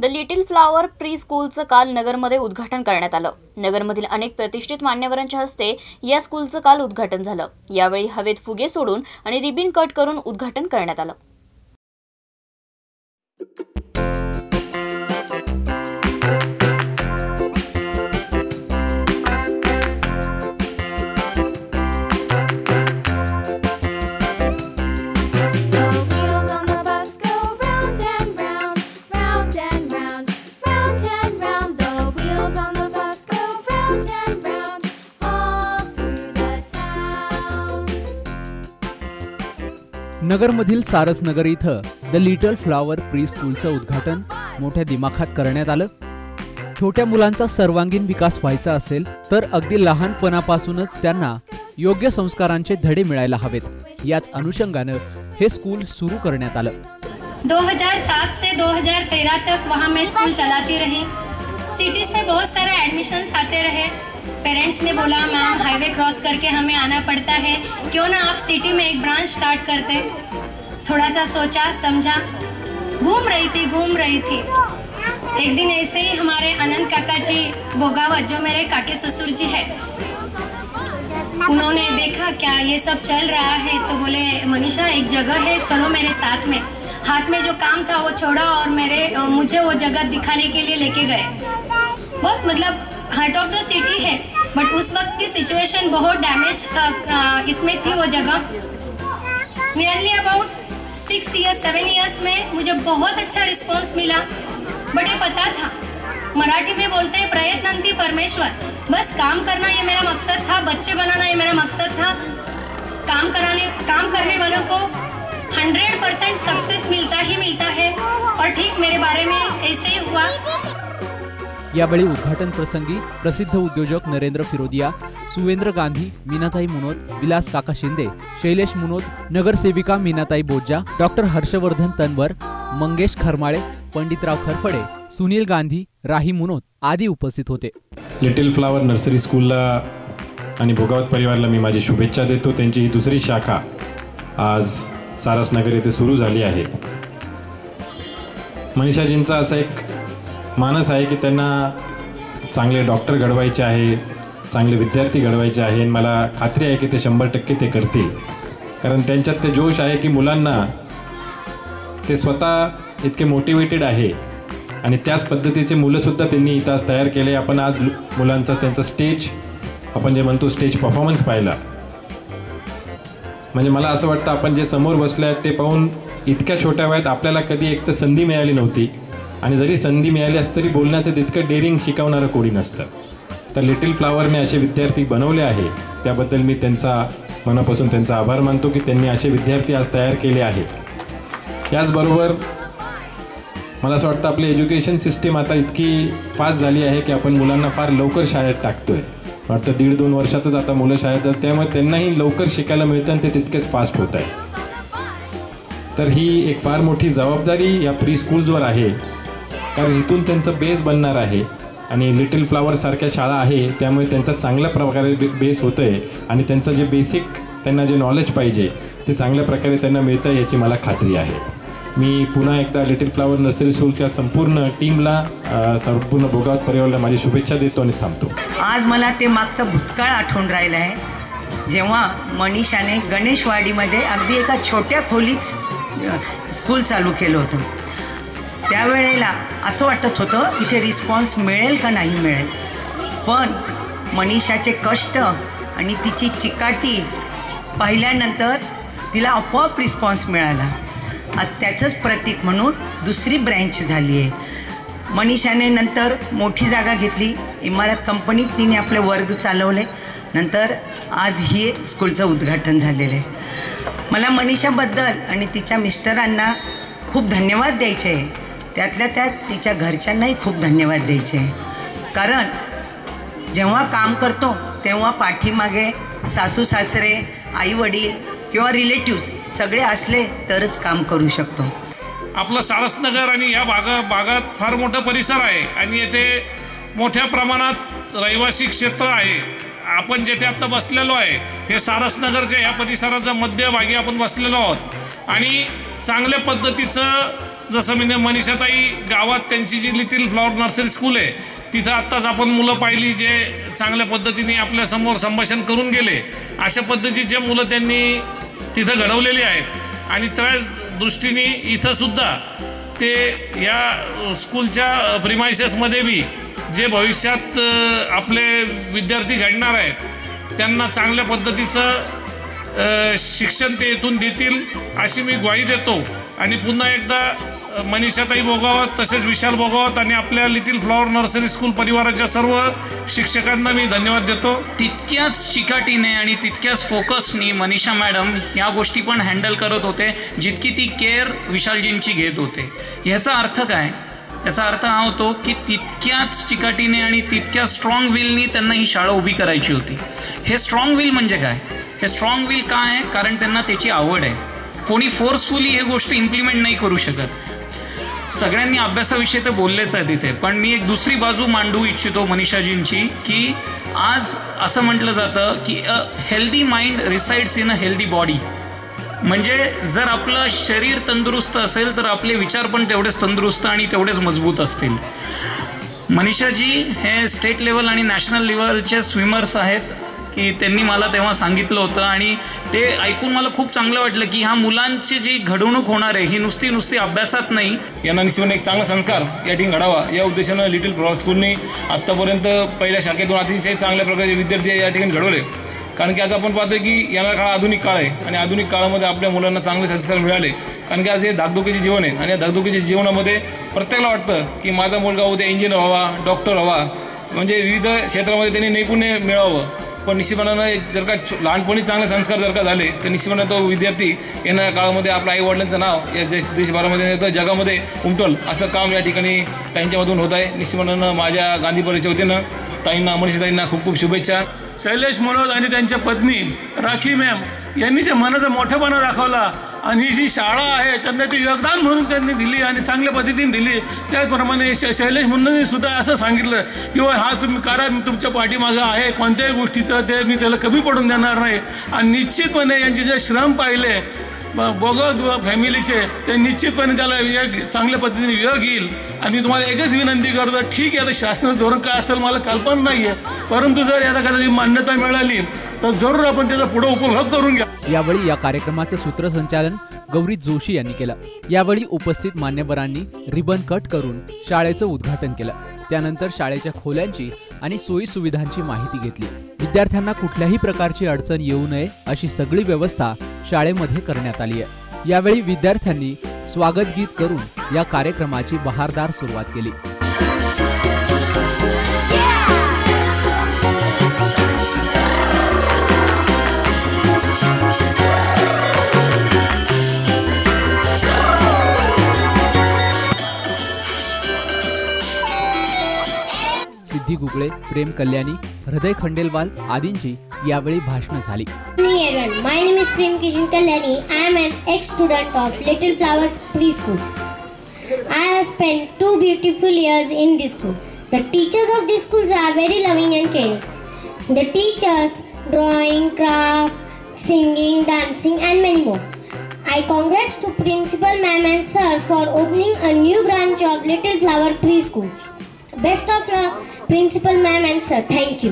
The Little Flower pre स्कूलचं काल नगरमध्ये उद्घाटन करण्यात आलं. नगरमधील अनेक प्रतिष्ठित मान्यवरांच्या हस्ते या स्कूलचं काल उद्घाटन झालं. यावेळी हवेत फुगे सोडून आणि रिबिन कट करून उद्घाटन करण्यात आलं. नगरमधील सारसनगर इथं द लिटल फ्लॉवर प्री स्कूलचं उद्घाटन मोठ्या दिमाखात करण्यात आलं. छोट्या मुलांचा सर्वांगीण विकास व्हायचा असेल तर अगदी लहानपणापासूनच त्यांना योग्य संस्कारांचे धडे मिळायला हवेत. याच अनुषंगानं हे स्कूल सुरू करण्यात आलं. 2007 से 2013 तक वहाँ मैं स्कूल चलाती रही. सिटी से बहुत सारे एडमिशन्स आते रहे. पेरेंट्स ने बोला मैम हाईवे क्रॉस करके हमें आना पड़ता है। क्यों ना आप सिटी में एक ब्रांच स्टार्ट करते? थोड़ा सा सोचा, समझा। घूम रही थी, घूम रही थी। एक दिन ऐसे ही हमारे अनंत काका जी भोगावत, जो मेरे काके ससुर जी है, उन्होंने देखा, क्या ये सब चल रहा है? तो बोले, मनीषा, एक जगह है, चलो मेरे साथ में। हाथ में जो काम था, वो छोड़ा और मेरे, मुझे वो जगह दिखाने के लिए लेके गए। बहुत मतलब हार्ट ऑफ़ द सिटी है बट उस वक्त की सिचुएशन बहुत डैमेज इसमें थी वो जगह। Nearly about six years seven years में मुझे बहुत अच्छा रिस्पॉन्स मिला बट ये पता था। मराठी में बोलते हैं प्रयत्नंती परमेश्वर। बस काम करना ये मेरा मकसद था, बच्चे बनाना ये मेरा मकसद था। काम कराने, काम करने वालों को हंड्रेड परसेंट सक्सेस मिलता ही मिलता है, और ठीक मेरे बारे में ऐसे ही हुआ। यावेळी उद्घाटन प्रसंगी प्रसिद्ध उद्योजक नरेंद्र फिरोदिया सुवेंद्र गांधी मीनाताई मुनोत विलास काका शिंदे शैलेश मुनोत नगरसेविका मीनाताई बोज्जा डॉक्टर हर्षवर्धन तनवर मंगेश खरमाळे पंडितराव खरफडे सुनील गांधी राही मुनोत आदी उपस्थित होते. लिटिल फ्लावर नर्सरी स्कूलला आणि भोगावत परिवारला मी माझी शुभेच्छा देतो. त्यांची ही दुसरी शाखा आज सारसनगर येथे सुरू झाली आहे. मनीषाजींचा असा एक मानस आहे की त्यांना चांगले डॉक्टर घडवायचे आहे चांगले विद्यार्थी घडवायचे आहे आणि मला खात्री आहे की ते शंभर टक्के ते करतील. कारण त्यांच्यात ते जोश आहे की मुलांना ते स्वतः इतके मोटिवेटेड आहे आणि त्याच पद्धतीचे मुलंसुद्धा त्यांनी इथं आज तयार केले. आपण आज लु- मुलांचा त्यांचा स्टेज आपण जे म्हणतो स्टेज परफॉर्मन्स पाहिला. म्हणजे मला असं वाटतं आपण जे समोर बसले आहेत ते पाहून इतक्या छोट्या वयात आपल्याला कधी एक तर संधी मिळाली नव्हती. आणि जरी संधी मिळाली असली तरी बोलण्याचं तितकं डेअरिंग शिकवणारं कोणी नसतं. तर लिटिल फ्लावरने असे विद्यार्थी बनवले आहे. त्याबद्दल मी त्यांचा मनापासून त्यांचा आभार मानतो की त्यांनी असे विद्यार्थी आज तयार केले आहेत त्याचबरोबर मला असं वाटतं आपली एज्युकेशन सिस्टीम आता इतकी फास्ट झाली आहे की आपण मुलांना फार लवकर शाळेत टाकतोय. वाटतं दीड दोन वर्षातच आता मुलं शाळेत जातात त्यामुळे त्यांनाही लवकर शिकायला मिळतं आणि ते तितकेच फास्ट होत आहे. तर ही एक फार मोठी जबाबदारी या प्री स्कूल्सवर आहे. कारण इथून त्यांचं बेस बनणार आहे. आणि लिटिल फ्लावरसारख्या शाळा आहे त्यामुळे त्यांचा चांगल्या प्रकारे बेस होतं आहे आणि त्यांचं जे बेसिक त्यांना जे नॉलेज पाहिजे ते चांगल्या प्रकारे त्यांना मिळतं याची मला खात्री आहे. मी पुन्हा एकदा लिटिल फ्लावर नर्सरी स्कूलच्या संपूर्ण टीमला संपूर्ण भोगावत परिवाराला माझी शुभेच्छा देतो आणि थांबतो. आज मला ते मागचं भूतकाळ आठवून राहिलं आहे. जेव्हा मनीषाने गणेशवाडीमध्ये अगदी एका छोट्या खोलीच स्कूल चालू केलं होतं. त्यावेळेला असं वाटत होतं इथे रिस्पॉन्स मिळेल का नाही मिळेल. पण मनीषाचे कष्ट आणि तिची चिकाटी पाहिल्यानंतर तिला आपोआप रिस्पॉन्स मिळाला. आज त्याचंच प्रतीक म्हणून दुसरी ब्रँच झाली आहे. मनीषाने नंतर मोठी जागा घेतली. इमारत कंपनीत तिने आपले वर्ग चालवले. नंतर आज ही स्कूलचं उद्घाटन झालेलं आहे. मला मनीषाबद्दल आणि तिच्या मिस्टरांना खूप धन्यवाद द्यायचे आहे. त्यातल्या त्यात तिच्या घरच्यांनाही खूप धन्यवाद द्यायचे. कारण जेव्हा काम करतो तेव्हा पाठीमागे सासू सासरे आई वडील किंवा रिलेटिव्स सगळे असले तरच काम करू शकतो. आपलं सारसनगर आणि या भागा भागात फार मोठा परिसर आहे आणि येथे मोठ्या प्रमाणात रहिवासी क्षेत्र आहे. आपण जेथे आत्ता बसलेलो आहे हे सारसनगरच्या ह्या परिसराचा मध्यभागी आपण बसलेलो आहोत. आणि चांगल्या पद्धतीचं जसं मी मनीषाताई गावात त्यांची जी लिटिल फ्लॉवर नर्सरी स्कूल आहे तिथं आत्ताच आपण मुलं पाहिली जे चांगल्या पद्धतीने आपल्यासमोर संभाषण करून गेले. अशा पद्धतीची जे मुलं त्यांनी तिथं घडवलेली आहेत. आणि त्याच दृष्टीने इथं सुद्धा ते या स्कूलच्या प्रिमायसेसमध्ये बी जे भविष्यात आपले विद्यार्थी घडणार आहेत त्यांना चांगल्या पद्धतीचं शिक्षण ते येथून देतील अशी मी ग्वाही देतो. आणि पुन्हा एकदा मनीषाताई भोगावत तसेच विशाल भोगावत आणि आपल्या लिटिल फ्लॉवर नर्सरी स्कूल परिवाराच्या सर्व शिक्षकांना मी धन्यवाद देतो. तितक्याच चिकाटीने आणि तितक्याच फोकसनी मनीषा मॅडम या गोष्टी पण हँडल करत होते जितकी ती केअर विशालजींची घेत होते. ह्याचा अर्थ काय? याचा अर्थ हा होतो की तितक्याच चिकाटीने आणि तितक्या स्ट्रॉंग विलनी त्यांना ही शाळा उभी करायची होती. हे स्ट्रॉंग विल म्हणजे काय? हे स्ट्रॉंग विल काय आहे? कारण त्यांना त्याची आवड आहे. कोणी फोर्सफुली हे गोष्ट इम्प्लिमेंट नाही करू शकत. सगळ्यांनी अभ्यासाविषयी तर बोललेच आहे तिथे पण मी एक दुसरी बाजू मांडू इच्छितो मनीषाजींची की आज असं म्हटलं जातं की a healthy mind resides in a healthy body म्हणजे जर आपलं शरीर तंदुरुस्त असेल तर आपले विचार पण तेवढेच तंदुरुस्त आणि तेवढेच मजबूत असतील. मनीषाजी हे स्टेट लेवल आणि नॅशनल लेवलचे स्विमर्स आहेत. की त्यांनी मला तेव्हा सांगितलं होतं आणि ते ऐकून मला खूप चांगलं वाटलं की ह्या मुलांची जी घडवणूक होणार आहे ही नुसती नुसती अभ्यासात नाही. यांना निश्चितपणे एक चांगला संस्कार या ठिकाणी घडावा. या उद्देशानं लिटिल फ्लॉवर स्कूलने आत्तापर्यंत पहिल्या शाखेतून अतिशय चांगल्या प्रकारचे विद्यार्थी या ठिकाणी घडवले. कारण की आज आपण पाहतो की येणारा काळ आधुनिक काळ आहे आणि आधुनिक काळामध्ये आपल्या मुलांना चांगले संस्कार मिळाले. कारण की आज हे धाकधुकीचे जीवन आहे आणि या धाकधुकीच्या जीवनामध्ये प्रत्येकाला वाटतं की माझा मुलगा उद्या इंजिनियर व्हावा डॉक्टर व्हावा. म्हणजे विविध क्षेत्रामध्ये त्यांनी नैपुण्य मिळावं. पण निश्चितपणानं जर का लहानपणी चांगले संस्कार जर का झाले तर निश्चितपणे तो विद्यार्थी येणाऱ्या काळामध्ये आपल्या आई वडिलांचं नाव या देश देशभरामध्ये तर जगामध्ये उमटल असं काम या ठिकाणी त्यांच्यामधून होत आहे. निश्चितपणानं माझ्या गांधी परिचय वतीनं ताईंना मनीषाताईंना खूप खूप शुभेच्छा. शैलेश मनोज आणि त्यांच्या पत्नी राखी मॅम यांनी जे मनाचा मोठेपणा दाखवला आणि ही जी शाळा आहे त्यांना ती योगदान म्हणून त्यांनी दिली आणि चांगल्या पद्धतीने दिली. त्याचप्रमाणे श शैलेश मुंडेंनी सुद्धा असं सांगितलं की "वा, हा तुम्ही करा मी तुमच्या पाठीमागं आहे. कोणत्याही गोष्टीचं ते मी त्याला कमी पडून देणार नाही. आणि निश्चितपणे यांचे जे श्रम पाहिले बघत फॅमिलीचे ते निश्चितपणे त्याला योग चांगल्या पद्धतीने योग येईल. आणि मी तुम्हाला एकच विनंती करतो ठीक आहे आता शासनाचं धोरण काय असेल मला कल्पना नाही आहे परंतु जर याला कदाचित मान्यता मिळाली तर जरूर आपण त्याचा पुढे उपभोग करून घ्या. यावेळी या कार्यक्रमाचे सूत्रसंचालन गौरी जोशी यांनी केलं. यावेळी उपस्थित मान्यवरांनी रिबन कट करून शाळेचं उद्घाटन केलं. त्यानंतर शाळेच्या खोल्यांची आणि सोयी सुविधांची माहिती घेतली. विद्यार्थ्यांना कुठल्याही प्रकारची अडचण येऊ नये अशी सगळी व्यवस्था शाळेमध्ये करण्यात आली आहे. यावेळी विद्यार्थ्यांनी स्वागत गीत करून या कार्यक्रमाची बहारदार सुरुवात केली. सिद्धी गुगळे प्रेम कल्याणी हृदय खंडेलवाल आदींची यावेळी भाषणं झाली Morning everyone, my name is Prem Kishan Kalyani. I am an ex-student of Little Flowers Preschool. I have spent two beautiful years in this school. The teachers of this schools are very loving and caring. They teach us drawing, craft, singing, dancing and many more. I congrats to Principal Ma'am and Sir for opening a new branch of Little Flower Preschool. Best of luck principal ma'am and sir thank you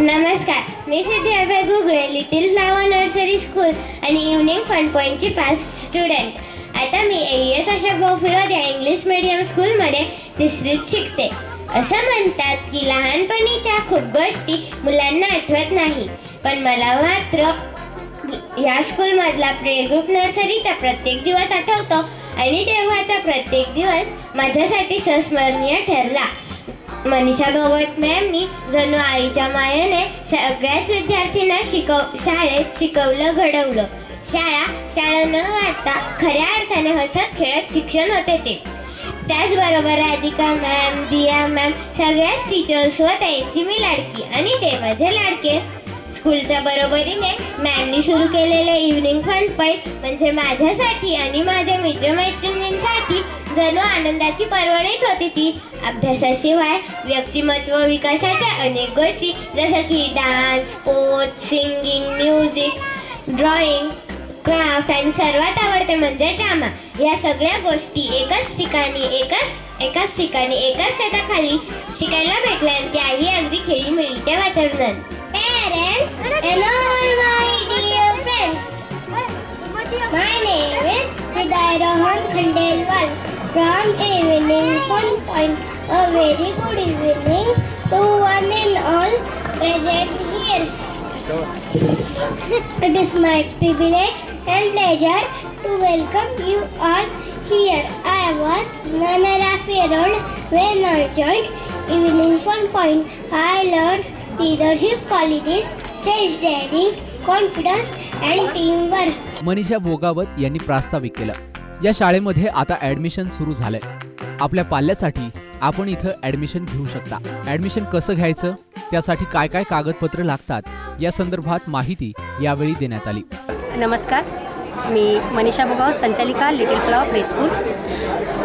नमस्कार मी Siddhi Abhay Gugale Little Flower nursery school आणि evening fun पॉईंटची past student आता मी A S Ashok भाऊ फिरोद या English medium स्कूलमध्ये तिसरीत शिकते. असं म्हणतात की लहानपणीच्या खूप गोष्टी मुलांना आठवत नाही पण मला मात्र या स्कूलमधला प्ले ग्रुप नर्सरीचा प्रत्येक दिवस आठवतो. आणि तेव्हाचा प्रत्येक दिवस माझ्यासाठी संस्मरणीय ठरला. मनीषा भगवत मॅमनी जणू आईच्या मायाने सगळ्याच विद्यार्थ्यांना शिकव शाळेत शिकवलं घडवलं. शाळा शाळा न वाटता खऱ्या अर्थाने हसत खेळत शिक्षण होते ते. त्याचबरोबर राधिका मॅम दिया मॅम सगळ्याच टीचर्स व त्यांची मी लाडकी आणि ते माझे लाडके. स्कूलच्या बरोबरीने मॅम मी सुरू केलेले इव्हनिंग फन पॉईंट म्हणजे माझ्यासाठी आणि माझ्या मित्रमैत्रिणींसाठी. जणू आनंदाची पर्वणीच होती ती. अभ्यासाशिवाय व्यक्तिमत्व विकासाच्या अनेक गोष्टी जसं की dance sports singing music drawing craft आणि सर्वात आवडते म्हणजे ड्रामा या सगळ्या गोष्टी एकाच ठिकाणी एकाच एकाच ठिकाणी एकाच छताखाली शिकायला भेटल्या आणि त्याही अगदी खेळीमेळीच्या वातावरणात. Khandelwal from Evening one Point. A very good evening to one and all present here. It is my privilege and pleasure to welcome you all here. I was none and a year old when I joined Evening Fun Point. I learned leadership qualities, stage daring, confidence, and teamwork. Manisha भोगावत यांनी प्रास्ताविक केलं या शाळेमध्ये आता admission सुरू झालंय. आपल्या पाल्यासाठी आपण इथं ऍडमिशन घेऊ शकता. ऍडमिशन कसं घ्यायचं? त्यासाठी काय काय कागदपत्र लागतात? या संदर्भात माहिती यावेळी देण्यात आली. नमस्कार. मी मनीषा भगाव संचालिका लिटिल फ्लावर प्रेस्कूल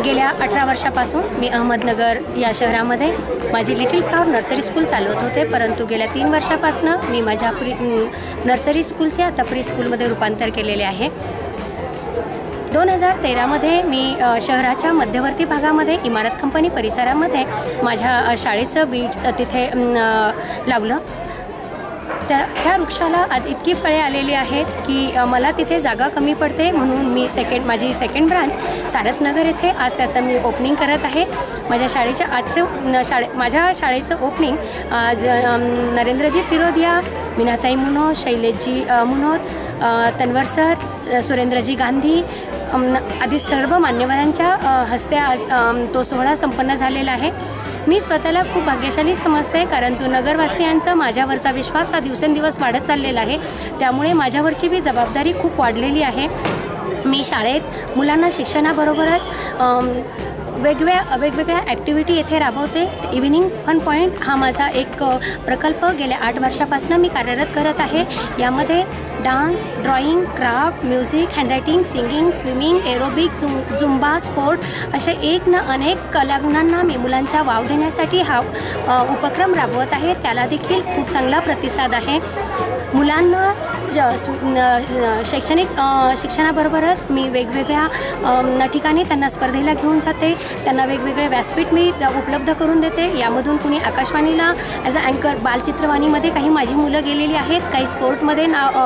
गेल्या अठरा वर्षापासून मी अहमदनगर या शहरामध्ये माझी लिटिल फ्लावर नर्सरी स्कूल चालवत होते. परंतु गेल्या तीन वर्षापासून मी माझ्या प्री नर्सरी स्कूलचे आता प्री स्कूलमध्ये रूपांतर केलेले आहे. दोन हजार तेरामध्ये मी शहराच्या मध्यवर्ती भागामध्ये इमारत कंपनी परिसरामध्ये माझ्या शाळेचं बीज तिथे लावलं. त्या त्या वृक्षाला आज इतकी फळे आलेली आहेत की मला तिथे जागा कमी पडते म्हणून मी सेकंड माझी सेकंड ब्रांच सारसनगर येथे आज त्याचं मी ओपनिंग करत आहे. माझ्या शाळेच्या आजचं शाळे माझ्या शाळेचं ओपनिंग आज नरेंद्रजी फिरोदिया मीनाताई मुनोद शैलेशजी मुनोद तन्वर सर सुरेंद्रजी गांधी आधी सर्व मान्यवरांच्या हस्ते आज तो सोहळा संपन्न झालेला आहे. मी स्वतःला खूप भाग्यशाली समजते कारण तो नगरवासियांचा माझ्यावरचा विश्वास हा दिवसेंदिवस वाढत चाललेला आहे. त्यामुळे माझ्यावरची मी जबाबदारी खूप वाढलेली आहे. मी शाळेत मुलांना शिक्षणाबरोबरच वेगवेगळ्या वेगवेगळ्या ॲक्टिव्हिटी येथे राबवते. इव्हिनिंग फन पॉईंट हा माझा एक प्रकल्प. गेल्या आठ वर्षापासून मी कार्यरत करत आहे. यामध्ये dance drawing craft music handwriting singing swimming aerobic झुम झुंबा स्पोर्ट असे एक ना अनेक कलागुणांना मी मुलांच्या वाव देण्यासाठी हा उपक्रम राबवत आहे. त्याला देखील खूप चांगला प्रतिसाद आहे. मुलांना ज शैक्षणिक शिक्षणाबरोबरच मी वेगवेगळ्या ठिकाणी त्यांना स्पर्धेला घेऊन जाते. त्यांना वेगवेगळे व्यासपीठ मी उपलब्ध करून देते. यामधून कुणी आकाशवाणीला ॲज अ अँकर बालचित्रवाणीमध्ये काही माझी मुलं गेलेली आहेत. काही स्पोर्टमध्ये नाव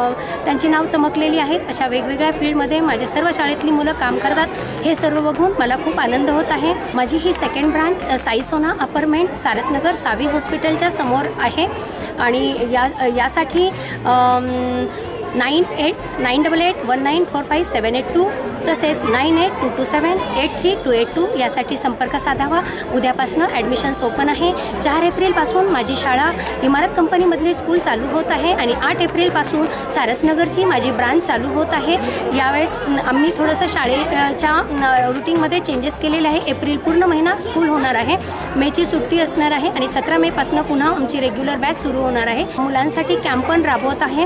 त्यांची नाव चमकलेली आहेत. अशा वेगवेगळ्या फील्डमध्ये माझ्या सर्व शाळेतली मुलं काम करतात. हे सर्व बघून मला खूप आनंद होत आहे. माझी ही second branch Sai Sona apartment Sarasnagar Savi हॉस्पिटलच्या समोर आहे. आणि या यासाठी nine eight nine double eight one nine four five seven eight two तसेच nine eight two two seven eight three two eight two यासाठी संपर्क साधावा. उद्यापासून ॲडमिशन्स ओपन आहे. चार एप्रिलपासून माझी शाळा इमारत कंपनीमधली स्कूल चालू होत आहे आणि आठ एप्रिलपासून सारसनगरची माझी ब्रांच चालू होत आहे. यावेळेस आम्ही थोडंसं शाळेच्या रुटीनमध्ये चेंजेस केलेले आहे. एप्रिल पूर्ण महिना स्कूल होणार आहे. मेची सुट्टी असणार आहे आणि सतरा मेपासून पुन्हा आमची रेग्युलर बॅच सुरू होणार आहे. मुलांसाठी कॅम्प पण राबवत आहे.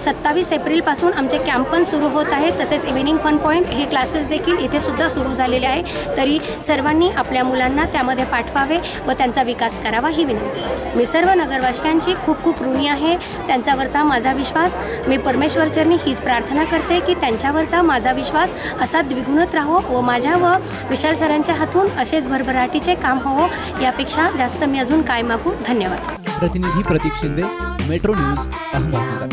सत्तावीस एप्रिलपासून आमचे कॅम्प पण सुरू होत आहे. तसेच इव्हिनिंग फन पॉईंट हे क्लासेस देखील इथे सुद्धा सुरू झालेले आहे. तरी सर्वांनी आपल्या मुलांना त्यामध्ये पाठवावे व त्यांचा विकास करावा ही विनंती. मी सर्व नगरवासियांची खूप खूप ऋणी आहे. त्यांच्यावरचा माझा विश्वास. मी परमेश्वरचरणी हीच प्रार्थना करते की त्यांच्यावरचा माझा विश्वास असा द्विगुणत राहो व माझ्या व विशाल सरांच्या हातून असेच भरभराटीचे काम व्हावं यापेक्षा जास्त मी अजून काय मागू? धन्यवाद. प्रतिनिधी प्रतीक शिंदे मेट्रो न्यूज अहमदनगर.